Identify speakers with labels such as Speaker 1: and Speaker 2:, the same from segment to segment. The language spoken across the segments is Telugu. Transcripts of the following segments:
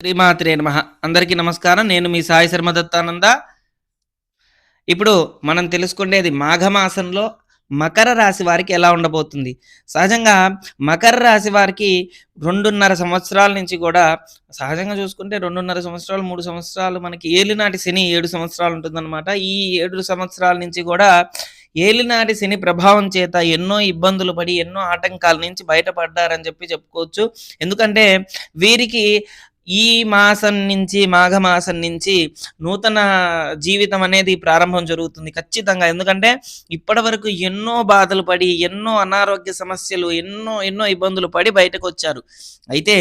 Speaker 1: శ్రీమాత్రే నమ. అందరికీ నమస్కారం. నేను మీ సాయి శర్మ దత్తానంద. ఇప్పుడు మనం తెలుసుకునేది మాఘమాసంలో మకర రాశి వారికి ఎలా ఉండబోతుంది? సహజంగా మకర రాశి వారికి రెండున్నర సంవత్సరాల నుంచి కూడా సహజంగా చూసుకుంటే రెండున్నర సంవత్సరాలు మూడు సంవత్సరాలు మనకి ఏలినాటి శని ఏడు సంవత్సరాలు ఉంటుందన్నమాట. ఈ ఏడు సంవత్సరాల నుంచి కూడా ఏలినాటి శని ప్రభావం చేత ఎన్నో ఇబ్బందులు పడి ఎన్నో ఆటంకాల నుంచి బయటపడ్డారని చెప్పి చెప్పుకోవచ్చు. ఎందుకంటే వీరికి ఈ మాసం నుంచి మాఘమాసం నుంచి నూతన జీవితం అనేది ప్రారంభం జరుగుతుంది ఖచ్చితంగా. ఎందుకంటే ఇప్పటి వరకు ఎన్నో బాధలు పడి ఎన్నో అనారోగ్య సమస్యలు ఎన్నో ఎన్నో ఇబ్బందులు పడి బయటకు వచ్చారు అయితే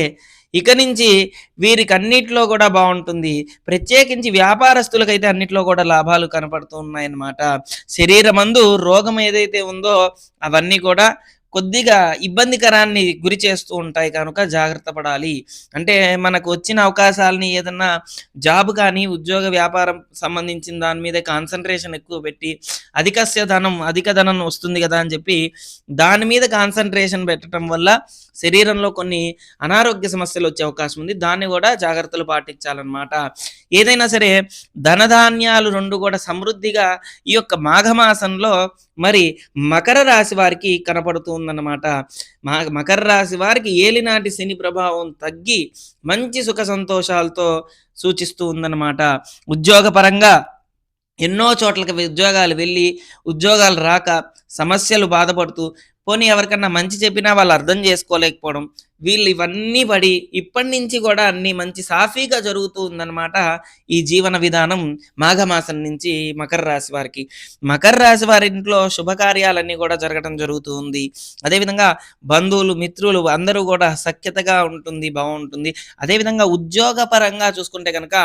Speaker 1: ఇక నుంచి వీరికి అన్నిట్లో కూడా బాగుంటుంది. ప్రత్యేకించి వ్యాపారస్తులకైతే అన్నిట్లో కూడా లాభాలు కనపడుతూ ఉన్నాయన్నమాట శరీరమందు రోగం ఏదైతే ఉందో అవన్నీ కూడా కొద్దిగా ఇబ్బందికరాన్ని గురి చేస్తూ ఉంటాయి కనుక జాగ్రత్త పడాలి. అంటే మనకు వచ్చిన అవకాశాలని ఏదన్నా జాబ్ కానీ ఉద్యోగ వ్యాపారం సంబంధించిన దాని మీద కాన్సన్ట్రేషన్ ఎక్కువ పెట్టి అధికస్య ధనం అధిక ధనం వస్తుంది కదా అని చెప్పి దాని మీద కాన్సన్ట్రేషన్ పెట్టడం వల్ల శరీరంలో కొన్ని అనారోగ్య సమస్యలు వచ్చే అవకాశం ఉంది. దాన్ని కూడా జాగ్రత్తలు పాటించాలన్నమాట. ఏదైనా సరే ధనధాన్యాలు రెండు కూడా సమృద్ధిగా ఈ యొక్క మాఘమాసంలో మరి మకర రాశి వారికి కనపడుతుందన్నమాట మా మకర రాశి వారికి ఏలినాటి శని ప్రభావం తగ్గి మంచి సుఖ సంతోషాలతో సూచిస్తూ ఉందన్నమాట. ఉద్యోగపరంగా ఎన్నో చోట్లకి ఉద్యోగాలు వెళ్ళి ఉద్యోగాలు రాక సమస్యలు బాధపడుతూ పోనీ ఎవరికన్నా మంచి చెప్పినా వాళ్ళు అర్థం చేసుకోలేకపోవడం వీళ్ళు ఇవన్నీ పడి ఇప్పటి నుంచి కూడా అన్ని మంచి సాఫీగా జరుగుతూ ఉందన్నమాట ఈ జీవన విధానం మాఘమాసం నుంచి మకర రాశి వారికి. మకర రాశి వారి ఇంట్లో శుభకార్యాలన్నీ కూడా జరగడం జరుగుతూ ఉంది. అదేవిధంగా బంధువులు మిత్రులు అందరూ కూడా సఖ్యతగా ఉంటుంది బాగుంటుంది. అదేవిధంగా ఉద్యోగపరంగా చూసుకుంటే కనుక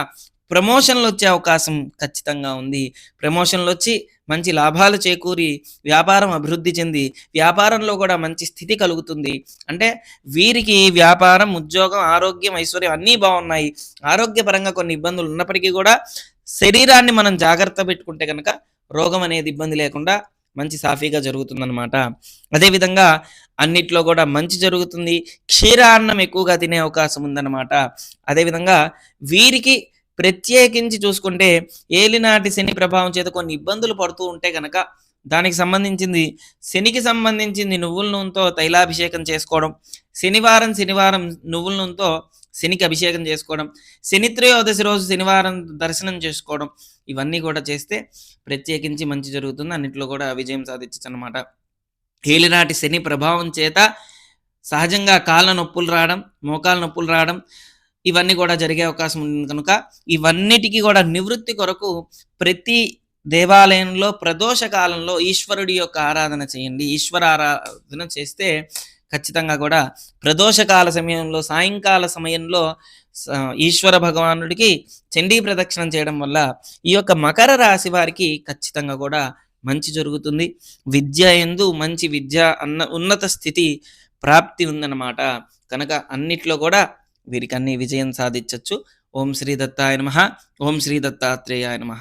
Speaker 1: ప్రమోషన్లు వచ్చే అవకాశం ఖచ్చితంగా ఉంది. ప్రమోషన్లు వచ్చి మంచి లాభాలు చేకూరి వ్యాపారం అభివృద్ధి చెంది వ్యాపారంలో కూడా మంచి స్థితి కలుగుతుంది. అంటే వీరికి వ్యాపారం ఉద్యోగం ఆరోగ్యం ఐశ్వర్యం అన్నీ బాగున్నాయి. ఆరోగ్యపరంగా కొన్ని ఇబ్బందులు ఉన్నప్పటికీ కూడా శరీరాన్ని మనం జాగ్రత్త పెట్టుకుంటే కనుక రోగం అనేది ఇబ్బంది లేకుండా మంచి సాఫీగా జరుగుతుందన్నమాట. అదేవిధంగా అన్నిట్లో కూడా మంచి జరుగుతుంది. క్షీరాన్నం ఎక్కువగా తినే అవకాశం ఉందన్నమాట. అదేవిధంగా వీరికి ప్రత్యేకించి చూసుకుంటే ఏలినాటి శని ప్రభావం చేత కొన్ని ఇబ్బందులు పడుతూ ఉంటే గనక దానికి సంబంధించింది శనికి సంబంధించింది నువ్వుల నూనెతో తైలాభిషేకం చేసుకోవడం శనివారం శనివారం నువ్వుల నూనెతో శనికి అభిషేకం చేసుకోవడం శని త్రయోదశి రోజు శనివారం దర్శనం చేసుకోవడం ఇవన్నీ కూడా చేస్తే ప్రత్యేకించి మంచి జరుగుతుంది. అన్నింటిలో కూడా విజయం సాధించచ్చు అనమాట ఏలినాటి శని ప్రభావం చేత సహజంగా కాళ్ళ నొప్పులు రావడం మోకాళ్ళ నొప్పులు రావడం ఇవన్నీ కూడా జరిగే అవకాశం ఉంది. కనుక ఇవన్నిటికీ కూడా నివృత్తి కొరకు ప్రతి దేవాలయంలో ప్రదోష కాలంలో ఈశ్వరుడి యొక్క ఆరాధన చేయండి. ఈశ్వర ఆరాధన చేస్తే ఖచ్చితంగా కూడా ప్రదోషకాల సమయంలో సాయంకాల సమయంలో ఈశ్వర భగవానుడికి చండీ ప్రదక్షిణం చేయడం వల్ల ఈ యొక్క మకర రాశి వారికి ఖచ్చితంగా కూడా మంచి జరుగుతుంది. విద్య ఎందు మంచి విద్య అన్న ఉన్నత స్థితి ప్రాప్తి ఉందన్నమాట. కనుక అన్నిట్లో కూడా వీరికన్నీ విజయం సాధించవచ్చు ఓం శ్రీ దత్తాయ నమ. ఓం శ్రీ దత్తాత్రేయాయ నమ.